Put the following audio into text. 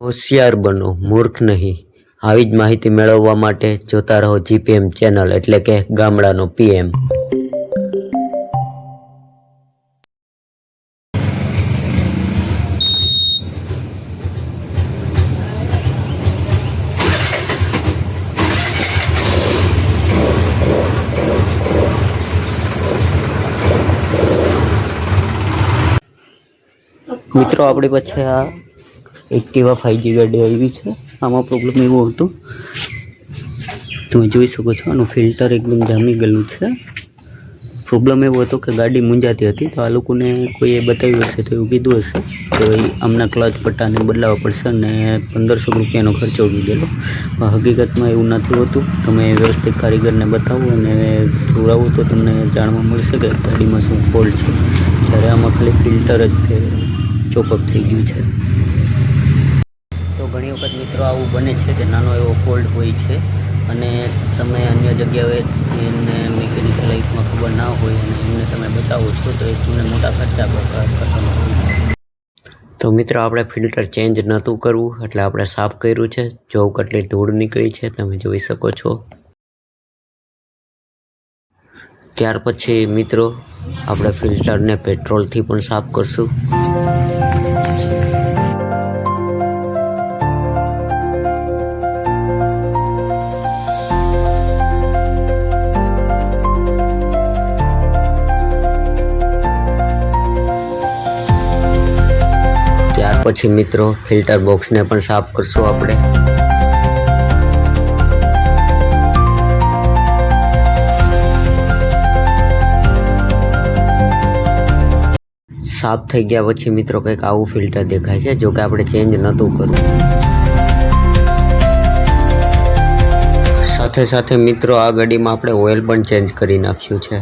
હોશિયાર બનો, મૂર્ખ નહીં. આવી જ માહિતી મેળવવા માટે જોતા રહો જીપીએમ ચેનલ, એટલે કે ગામડાનો પીએમ. મિત્રો, આપણી પાસે આ એક્ટિવા ફાઈવજી ગાડી આવી છે. આમાં પ્રોબ્લેમ એવો હતો. તમે જોઈ શકો છો, આનું ફિલ્ટર એકદમ જામી ગયેલું છે. પ્રોબ્લેમ એવો હતો કે ગાડી મૂંઝાતી હતી, તો આ લોકોને કોઈએ બતાવ્યું હશે તો એવું કીધું હશે કે આમના ક્લચ પટ્ટાને બદલાવવા પડશે અને પંદરસો રૂપિયાનો ખર્ચો પણ હકીકતમાં એવું નથી હોતું. તમે વ્યવસ્થિત કારીગરને બતાવો અને જોડાવો તો તમને જાણવા મળશે કે ગાડીમાં શું ફોલ્ટ છે. જ્યારે આમાં ખાલી ફિલ્ટર જ છે ચોપઅપ થઈ ગયું છે. ઘણી વખત મિત્રો આવું બને છે કે નાનો એવો ફોલ્ટ હોય છે અને તમે અન્ય જગ્યાએ જેમને મિકેનિકલ લાઈફમાં ખબર ના હોય અને એમને તમે બતાવો છો, તો એ તમને મોટા ખર્ચા હોય તો મિત્રો, આપણે ફિલ્ટર ચેન્જ નહોતું કરવું, એટલે આપણે સાફ કર્યું છે. જો કેટલી ધૂળ નીકળી છે, તમે જોઈ શકો છો. ત્યાર પછી મિત્રો, આપણે ફિલ્ટરને પેટ્રોલથી પણ સાફ કરશું. પછી મિત્રો ફિલ્ટર બોક્સને પણ સાફ કરશું આપણે. સાફ થઈ ગયા પછી મિત્રો કંઈક આવું ફિલ્ટર દેખાય છે જો કે આપણે ચેન્જ નહોતું કરવું સાથે સાથે મિત્રો, આ ગાડીમાં આપણે ઓઇલ પણ ચેન્જ કરી નાખ્યું છે.